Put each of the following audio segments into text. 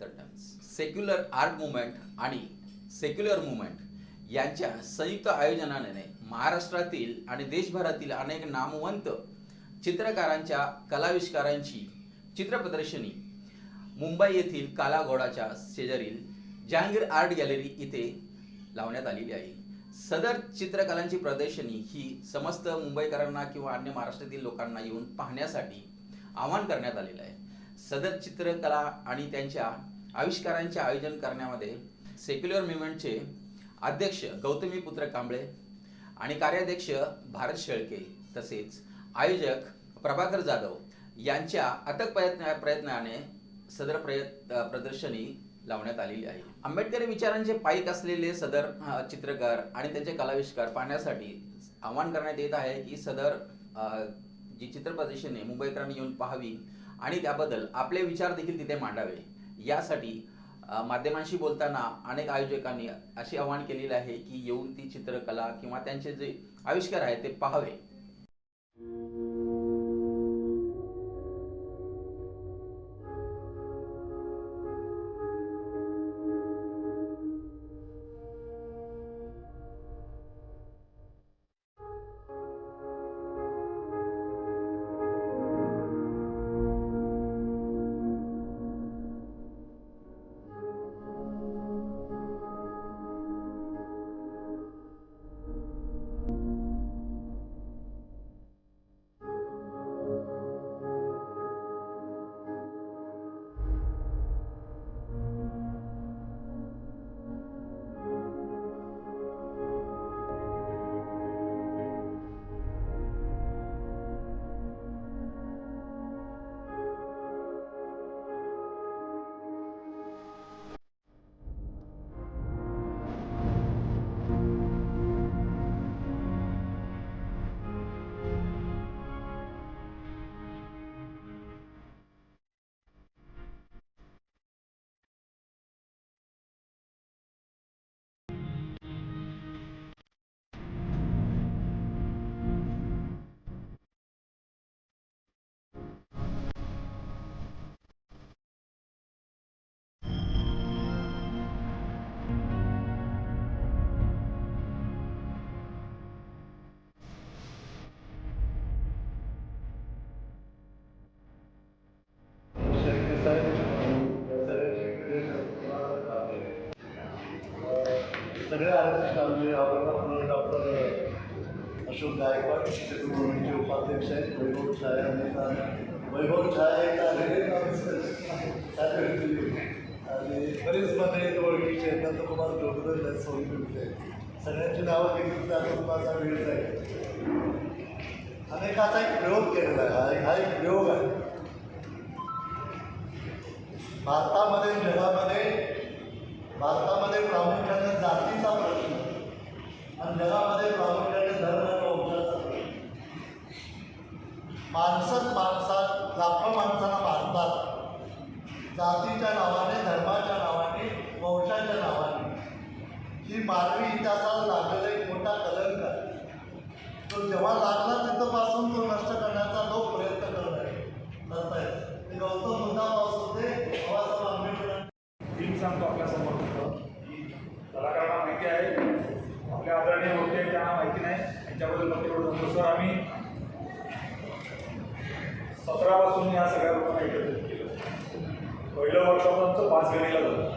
The Times secular art movement आणि secular movement यांच्या संयुक्त आयोजनाने महाराष्ट्रातील आणि देशभरातील अनेक नामवंत चित्रकारांच्या कलाविष्कारांची चित्रप्रदर्शनी मुंबई येथील कालाघोडाच्या शेजारील जहांगीर आर्ट गॅलरी इथे लावण्यात आलेली आहे. सदर चित्रकलांची प्रदर्शनी ही समस्त मुंबईकरांना किंवा अन्य महाराष्ट्रातील लोकांना येऊन पाहण्यासाठी आवाहन करण्यात आलेलं आहे. सदर चित्रकला आणि त्यांच्या आविष्कारांचे आयोजन करण्यामध्ये सेक्युलर मुवमेंटचे अध्यक्ष गौतमी पुत्र कांबळे आणि कार्याध्यक्ष भारत शेळके तसेच आयोजक प्रभाकर जाधव यांच्या अथक प्रयत्न प्रयत्नाने सदर प्रयत् प्रदर्शनी लावण्यात आलेली आहे. आंबेडकरी विचारांचे पाईक असलेले सदर चित्रकार आणि त्यांचे कलाविष्कार पाहण्यासाठी आवाहन करण्यात येत आहे की सदर जी चित्र प्रदर्शने मुंबईकरांनी येऊन पाहावी आणि त्याबद्दल आपले विचार देखील तिथे मांडावे. यासाठी माध्यमांशी बोलताना अनेक आयोजकांनी असे आवाहन केलेलं आहे की येऊन ती चित्रकला किंवा त्यांचे जे आविष्कार आहेत ते पाहावे. सगळे आरक्षण आमचे आपण डॉक्टर अशोक गायकवाड चित्रपटभूमीचे उपाध्यक्ष आहेत वैभव छाया नेता वैभव छाया एक आहे आणि बरेच मंडळी ओळखीचे आहेत. नंदकुमार जोगदल आहेत सोयीचे सगळ्यांची नावं घेतली तर आता माझा वेळ जाईल. अनेकाचा एक प्रयोग केलेला आहे हा एक- हा एक प्रयोग आहे. भारतामध्ये जगामध्ये भारतामध्ये प्रामुख्याने जातीचा प्रश्न. आणि जगामध्ये प्रामुख्याने धर्म वंशाचा प्रश्न. माणसंच माणसात लाखो माणसांना मारतात. जातीच्या नावाने धर्माच्या नावाने वंशाच्या नावाने. ही मानवी इतिहासाला लागलेला एक मोठा कलंक आहे. तो जेव्हा लागला तिथंपासून तो नष्ट करण्याचा लोक प्रयत्न करत आहे. करत आहे ते गौतम बुद्धापासून ते बाबासाहेब आंबेडकर सांगतो आपल्यासमोर होतं की कलाकारांना माहिती आहे आपल्या आदरणीय होते आहेत, त्यांना माहिती नाही यांच्याबद्दल आम्ही सतरापासून या सगळ्या लोकांना एकत्रित केलं. पहिलं वर्कशॉप आमचं पाच गणीला झालं.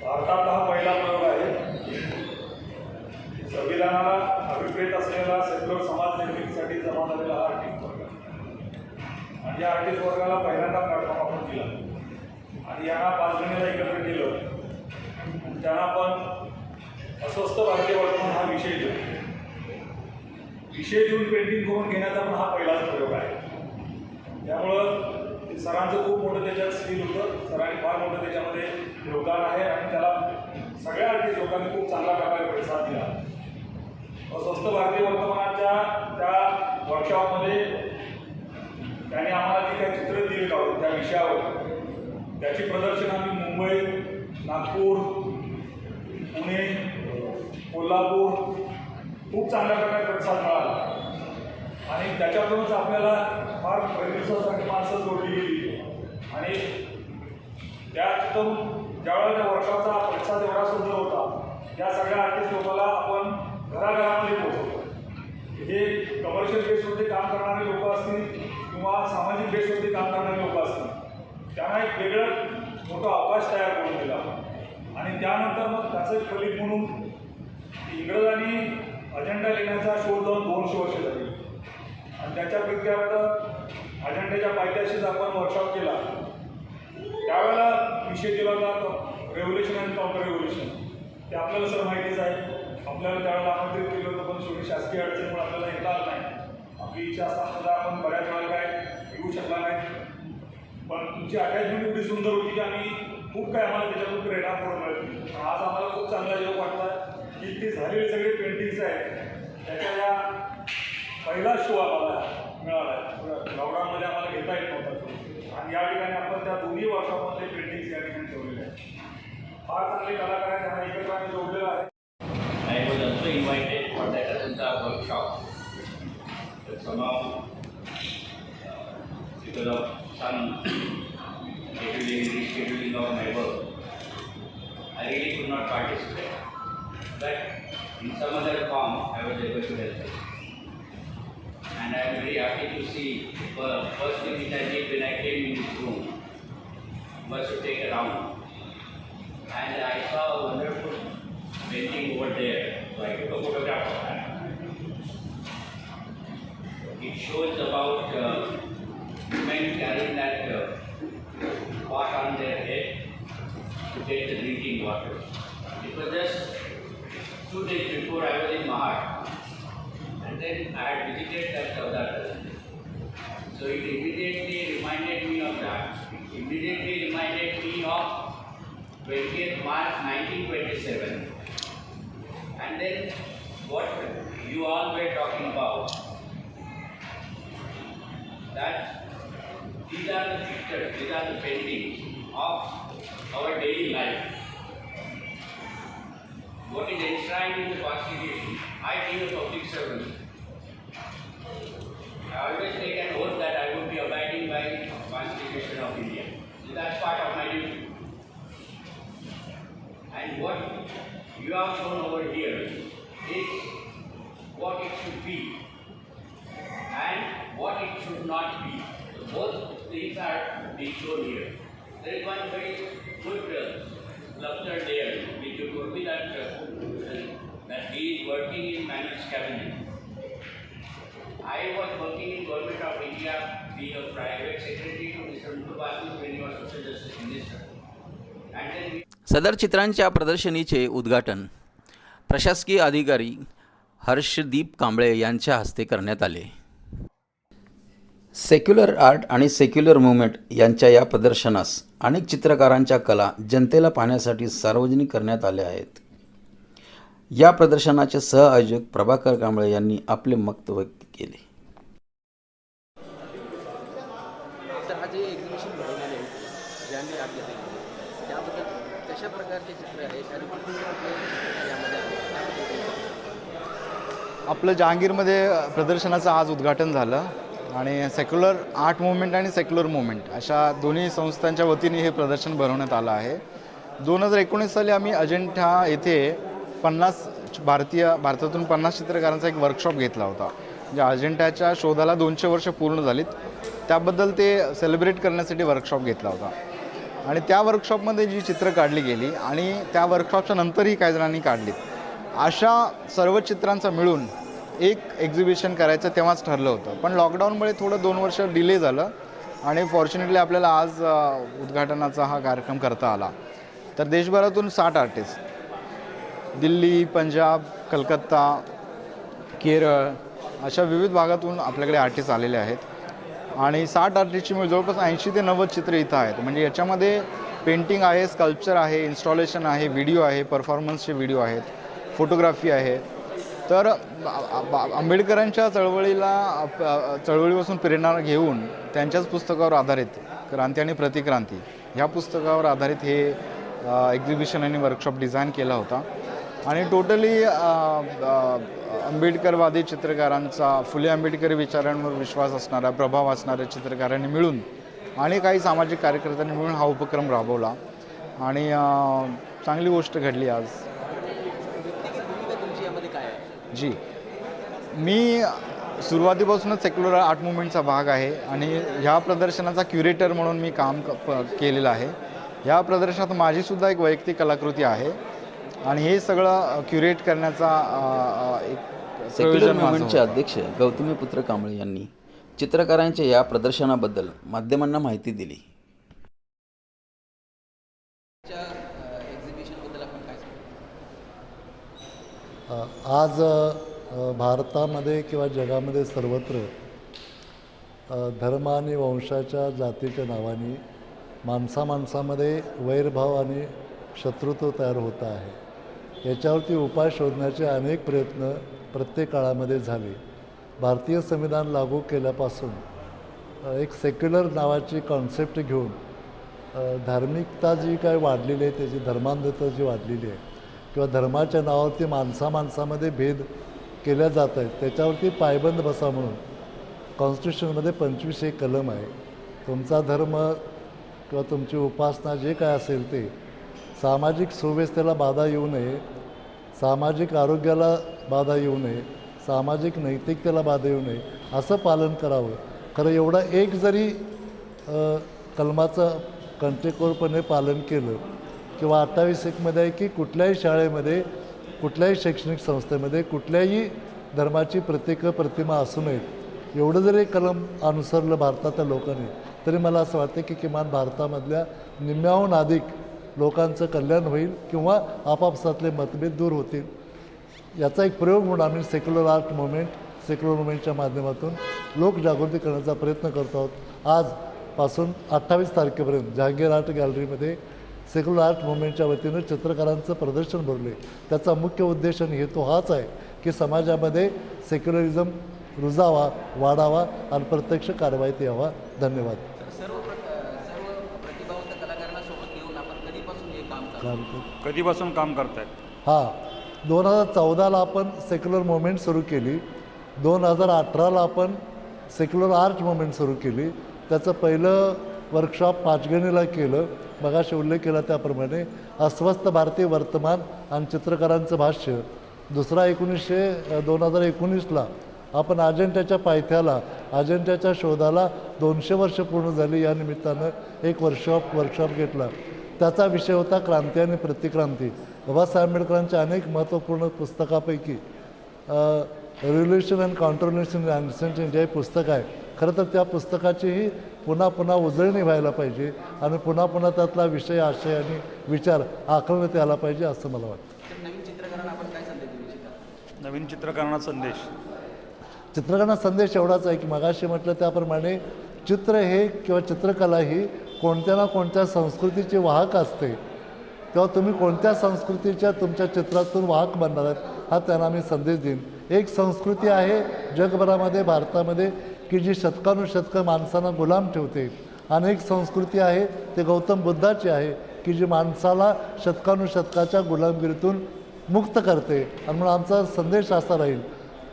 भारतातला हा पहिला प्रयोग आहे. संविधानाला अभिप्रेत असलेला सेक्युलर समाज निर्मितीसाठी जमा झालेला हा आर्टिस्ट वर्ग. आहे. आणि या आर्टिस्ट वर्गाला पहिल्यांदा प्लॅटफॉर्म आपण दिला. आणि यांना पाच जणीला एकत्र केलं. आणि त्यांना पण अस्वस्थ भारतीय वर्तमान हा विषय दिला. विषय देऊन पेंटिंग करून घेण्याचा पण हा पहिलाच प्रयोग आहे. त्यामुळं ते सरांचं खूप मोठं त्याच्यात स्किल होतं. सरांनी फार मोठं त्याच्यामध्ये योगदान आहे आणि त्याला सगळ्या आर्टिस्ट लोकांनी खूप चांगला प्रकारे प्रतिसाद दिला. अस्वस्थ भारतीय वर्तमानाच्या त्या वर्कशॉपमध्ये त्याने आम्हाला जी काही चित्र दिली काढून त्या विषयावर त्याची प्रदर्शन आम्ही मुंबई नागपूर पुणे कोल्हापूर खूप चांगल्या प्रकारे प्रतिसाद मिळाला. आणि त्याच्यातूनच आपल्याला फार प्रतिसादासाठी माणसं जोडली गेली. आणि त्यातून ज्यावेळेला त्या वर्षाचा प्रतिसाद एवढा सुंदर होता त्या सगळ्या आर्टिस्ट लोकांना आपण घराघरामध्ये पोहोचवतो. हे कमर्शियल बेसवरती काम करणारे लोक असतील किंवा सामाजिक बेसवरती काम करणारे लोक असतील त्यांना एक वेगळं मोठा अवकाश तयार करून दिला आणि त्यानंतर मग त्याचं एक फलित म्हणून इंग्रजांनी अजेंडा लिहिण्याचा शोध जाऊन दोनशे वर्ष झाली. आणि त्याच्या प्रित्यार्थ अजेंड्याच्या पायथ्याशीच आपण वर्कशॉप केला. त्यावेळेला विषय दिला होता रेव्होल्युशन अँड काउंटर रेव्होल्युशन ते आपल्याला सर माहितीच आहे. आपल्याला त्यावेळेला आमंत्रित केलं होतं पण शेवटी शासकीय अडचणीमुळे आपल्याला येता आलं नाही. आपली इच्छा असताना आपण बऱ्याच वेळा काय येऊ शकला नाही. पण तुमची अटॅचमेंट एवढी सुंदर होती की आम्ही खूप काय आम्हाला त्याच्यातून प्रेरणा पूर्ण मिळते आज आम्हाला खूप चांगला योग वाटला की ती झालेली सगळी आहे. त्याच्या या पहिला शो आम्हाला मिळाला. आहे लॉकडाऊनमध्ये आम्हाला घेता येत नव्हता शो आणि या ठिकाणी आपण त्या दोन्ही वर्षामध्ये पेंटिंग्स या ठिकाणी ठेवलेल्या आहेत. फार चांगले कलाकार आहेत. त्यांना एकत्राने जोडलेलं आहे. Of neighbour I really could not participate but in some other form, I was able to help it. And I am very happy to see, the first thing which I did when I came in this room was to take a round. And I saw a wonderful painting over there, so I took a photograph of that. It shows about uh, women carrying that uh, pot on their head to get the drinking water. It was just two days before I was in Mahar, and then I had visited that So it immediately reminded me of that. It immediately reminded me of 20th March 1927. And then what you all were talking about, that these are the pictures, these are the paintings of our daily life. What is enshrined in the Constitution, I being a public servant, I was working in Government of India, being a private secretary to Mr. Muthu Basu when he was Social Justice Minister. And then we सदर चित्रांच्या प्रदर्शनीचे उद्घाटन प्रशासकीय अधिकारी हर्षदीप कांबळे यांच्या हस्ते करण्यात आले secular art आणि सेक्युलर मुवमेंट यांच्या या प्रदर्शनास अनेक चित्रकारांच्या कला जनतेला पाहण्यासाठी सार्वजनिक करण्यात आल्या आहेत या प्रदर्शनाचे सहआयोजक प्रभाकर कांबळे यांनी आपले मत व्यक्त केले तर हा जे एक्झिबिशन भरवलेलं आहे ज्यांनी आपल्या त्याबद्दल कशा प्रकारचे चित्र आहेत आणि कुठून आपले चित्र यामध्ये आले? त्याबद्दल सांगा. आपलं जहांगीरमध्ये प्रदर्शनाचं आज उद्घाटन झालं आणि सेक्युलर आर्ट मुवमेंट आणि सेक्युलर मुवमेंट अशा दोन्ही संस्थांच्या वतीने हे प्रदर्शन भरवण्यात आलं आहे दोन हजार एकोणीस साली आम्ही अजिंठा येथे पन्नास भारतीय भारतातून पन्नास चित्रकारांचा एक वर्कशॉप घेतला होता म्हणजे ज्या अजिंठ्याच्या शोधाला दोनशे वर्ष पूर्ण झालीत. त्याबद्दल ते सेलिब्रेट करण्यासाठी वर्कशॉप घेतला होता. आणि त्या वर्कशॉपमध्ये जी चित्रं काढली गेली आणि त्या वर्कशॉपच्या नंतरही काही जणांनी काढली अशा सर्व चित्रांचा मिळून एक एक्झिबिशन करायचं तेव्हाच ठरलं होतं. पण लॉकडाऊनमुळे थोडं दोन वर्ष डिले झालं आणि फॉर्च्युनेटली आपल्याला आज उद्घाटनाचा हा कार्यक्रम करता आला. तर देशभरातून साठ आर्टिस्ट दिल्ली पंजाब कलकत्ता केरळ अशा विविध भागातून आपल्याकडे आर्टिस्ट आलेले आहेत. आणि साठ आर्टिस्टची मिळून जवळपास ऐंशी ते नव्वद चित्र इथं आहेत. म्हणजे याच्यामध्ये पेंटिंग आहे स्कल्पचर आहे इन्स्टॉलेशन आहे व्हिडिओ आहे परफॉर्मन्सचे व्हिडिओ आहेत फोटोग्राफी आहे. तर आंबेडकरांच्या चळवळीला चळवळीपासून प्रेरणा घेऊन त्यांच्याच पुस्तकावर आधारित क्रांती आणि प्रतिक्रांती ह्या पुस्तकावर आधारित हे एक्झिबिशन आणि वर्कशॉप डिझाईन केला होता. आणि टोटली आंबेडकरवादी चित्रकारांचा फुले आंबेडकरी विचारांवर विश्वास असणारा प्रभाव असणाऱ्या चित्रकारांनी मिळून आणि काही सामाजिक कार्यकर्त्यांनी मिळून हा उपक्रम राबवला. आणि चांगली गोष्ट घडली आज. जी. मी सुरुवातीपासूनच सेक्युलर आर्ट मुवमेंटचा भाग आहे आणि ह्या प्रदर्शनाचा क्युरेटर म्हणून मी काम क- प- केलेलं आहे. ह्या प्रदर्शनात माझीसुद्धा एक वैयक्तिक कलाकृती आहे. आणि हे सगळं क्युरेट करण्याचा एक सेक्युलर मुवमेंटचे. अध्यक्ष गौतमीपुत्र कांबळे यांनी चित्रकारांच्या या प्रदर्शनाबद्दल माध्यमांना माहिती दिली. आज भारतामध्ये किंवा जगामध्ये सर्वत्र धर्म आणि वंशाच्या जातीच्या नावाने माणसा माणसामध्ये वैरभाव आणि शत्रुत्व तयार होत आहे. याच्यावरती उपाय शोधण्याचे अनेक प्रयत्न प्रत्येक काळामध्ये झाले. भारतीय संविधान लागू केल्यापासून एक सेक्युलर नावाची कॉन्सेप्ट घेऊन धार्मिकता जी काय वाढलेली आहे त्याची धर्मांधता जी वाढलेली आहे किंवा धर्माच्या नावावरती माणसा माणसामध्ये भेद केल्या जात आहेत त्याच्यावरती पायबंद बसा म्हणून कॉन्स्टिट्यूशनमध्ये पंचवीस एक कलम आहे. तुमचा धर्म किंवा तुमची उपासना जे काय असेल ते सामाजिक सुव्यवस्थेला बाधा येऊ नये सामाजिक आरोग्याला बाधा येऊ नये सामाजिक नैतिकतेला बाधा येऊ नये असं पालन करावं. खरं एवढं एक जरी कलमाचं कंटेकोरपणे पालन केलं किंवा अठ्ठावीस एकमध्ये आहे की कुठल्याही शाळेमध्ये कुठल्याही शैक्षणिक संस्थेमध्ये कुठल्याही धर्माची प्रतीकं प्रतिमा असू नयेत. एवढं जरी कलम अनुसरलं भारतातल्या लोकांनी तरी मला असं वाटतं की किमान भारतामधल्या निम्म्याहून अधिक लोकांचं कल्याण होईल किंवा आपापसातले मतभेद दूर होतील. याचा एक प्रयोग म्हणून आम्ही सेक्युलर आर्ट मुवमेंट सेक्युलर मुवमेंटच्या माध्यमातून लोकजागृती करण्याचा प्रयत्न करतो आहोत. आजपासून अठ्ठावीस तारखेपर्यंत जहांगीर आर्ट गॅलरीमध्ये सेक्युलर आर्ट मुवमेंटच्या वतीनं चित्रकारांचं प्रदर्शन भरले. त्याचा मुख्य उद्देश आणि हेतू हाच आहे की समाजामध्ये सेक्युलरिझम रुजावा वाढावा आणि प्रत्यक्ष कारवाईत यावा. धन्यवाद तर सर्व प्र सर्व प्रतिभावंत कलाकारांना सोबत घेऊन आपण कधीपासून हे काम चालू चालतं कधीपासून काम करतायत? हां दोन हजार चौदाला आपण सेक्युलर मुवमेंट सुरू केली. दोन हजार अठराला आपण सेक्युलर आर्ट मुवमेंट सुरू केली. त्याचं पहिलं वर्कशॉप पाचगणीला केलं. मगाशी उल्लेख केला त्याप्रमाणे. अस्वस्थ भारतीय वर्तमान आणि चित्रकारांचं भाष्य. दुसरा एकोणीसशे दोन हजार एकोणीसला आपण अजेंट्याच्या पायथ्याला अजेंट्याच्या शोधाला दोनशे वर्ष पूर्ण झाली. या निमित्तानं एक वर्कशॉप वर्कशॉप घेतला. त्याचा विषय होता क्रांती आणि प्रतिक्रांती. बाबासाहेब आंबेडकरांच्या अनेक महत्त्वपूर्ण पुस्तकापैकी revolution and counterrevolution and India हे पुस्तक आहे. खरं तर त्या पुस्तकाचीही पुन्हा पुन्हा उजळणी व्हायला पाहिजे आणि पुन्हा पुन्हा त्यातला विषय आशय आणि विचार आकलण्यात यायला पाहिजे असं मला वाटतं. तर नवीन चित्रकारांना आपण काय संदेश नवीन चित्रकरणाचा संदेश. चित्रकला संदेश एवढाच आहे की मगाशी म्हटलं त्याप्रमाणे चित्र हे किंवा चित्रकला ही कोणत्या ना कोणत्या संस्कृतीची वाहक असते. तेव्हा तुम्ही कोणत्या संस्कृतीच्या तुमच्या चित्रातून वाहक बनणार आहेत हा त्यांना मी संदेश देईन. एक संस्कृती आहे जगभरामध्ये भारतामध्ये की जी शतकानुशतकं माणसांना गुलाम ठेवते. आणि एक संस्कृती आहे ते गौतम बुद्धाची आहे की जी माणसाला शतकानुशतकाच्या गुलामगिरीतून मुक्त करते. आणि म्हणून आमचा संदेश असा राहील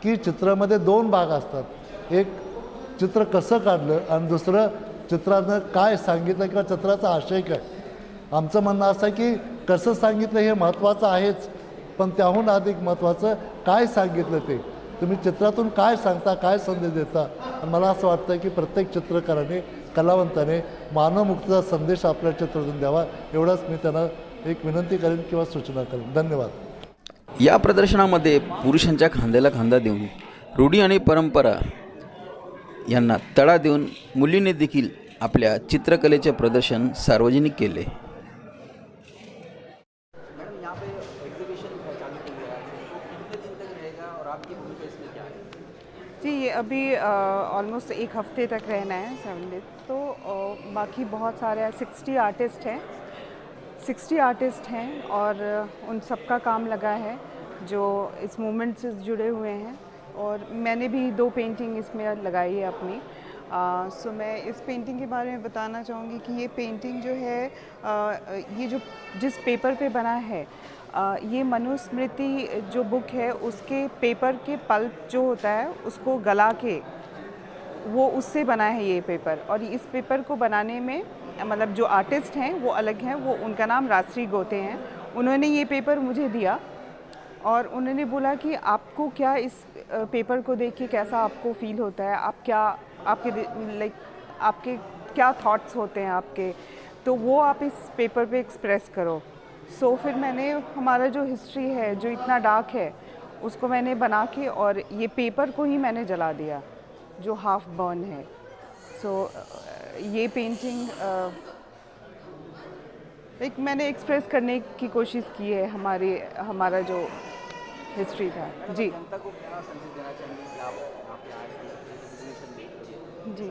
की चित्रामध्ये दोन भाग असतात. एक चित्र कसं काढलं आणि दुसरं चित्रानं काय सांगितलं किंवा चित्राचा आशय काय? आमचं म्हणणं असं आहे की कसं सांगितलं हे महत्त्वाचं आहेच पण त्याहून अधिक महत्त्वाचं काय सांगितलं ते? तुम्ही चित्रातून काय सांगता काय संदेश देता? आणि मला असं वाटतं की प्रत्येक चित्रकाराने कलावंताने मानवमुक्तीचा संदेश आपल्या चित्रातून द्यावा एवढाच मी त्यांना एक विनंती करेन किंवा सूचना करेन. धन्यवाद. या प्रदर्शनामध्ये पुरुषांच्या खांद्याला खांदा देऊन रूढी आणि परंपरा यांना तडा देऊन मुलींनी देखील आपल्या चित्रकलेचे प्रदर्शन सार्वजनिक केले. मैडम यहाँ पे एग्जीबिशन चालू की गया है तो कितने दिन तक रहेगा और आपकी भूमिका इसमें क्या है? जी ये अभी ऑलमोस्ट एक हफ़्ते तक रहना है सेवन डेज़ तो अ, बाकी बहुत सारे सिक्सटी आर्टिस्ट हैं। सिक्सटी आर्टिस्ट हैं और उन सबका काम लगा है जो इस मूवमेंट से जुड़े हुए हैं। और मैंने भी दो पेंटिंग इसमें लगाई है अपनी। आ, सो मैं इस पेंटिंग के बारे में बताना चाहूँगी कि ये पेंटिंग जो है आ, ये जो जिस पेपर पे बना है अ, ये मनुस्मृति जो बुक है उसके पेपर के पल्प जो होता है उसको गला के वो उससे बना है ये पेपर और इस पेपर को बनाने में मतलब जो आर्टिस्ट हैं वो अलग हैं वो उनका नाम राजश्री गोते हैं। उन्होंने ये पेपर मुझे दिया। और उन्होंने बोला कि आपको क्या इस पेपर को देख के कैसा आपको फील होता है? आप क्या आपके लाइक आपके क्या थॉट्स होते हैं आपके? तो वो आप इस पेपर पे एक्सप्रेस करो। सो so, फिर मैंने हमारा जो हिस्ट्री है जो इतना डार्क है उसको मैंने बना के और ये पेपर को ही मैंने जला दिया जो हाफ़ बर्न है। सो so, ये पेंटिंग एक मैंने एक्सप्रेस करने की कोशिश की है हमारे हमारा जो हिस्ट्री था। जी। जी।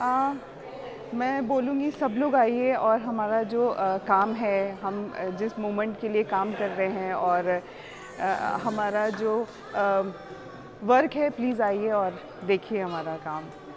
आ, मैं बोलूँगी सब लोग आइए और हमारा जो आ, काम है हम जिस मोमेंट के लिए काम कर रहे हैं और आ, हमारा जो आ, वर्क है प्लीज़ आइए और देखिए हमारा काम ♪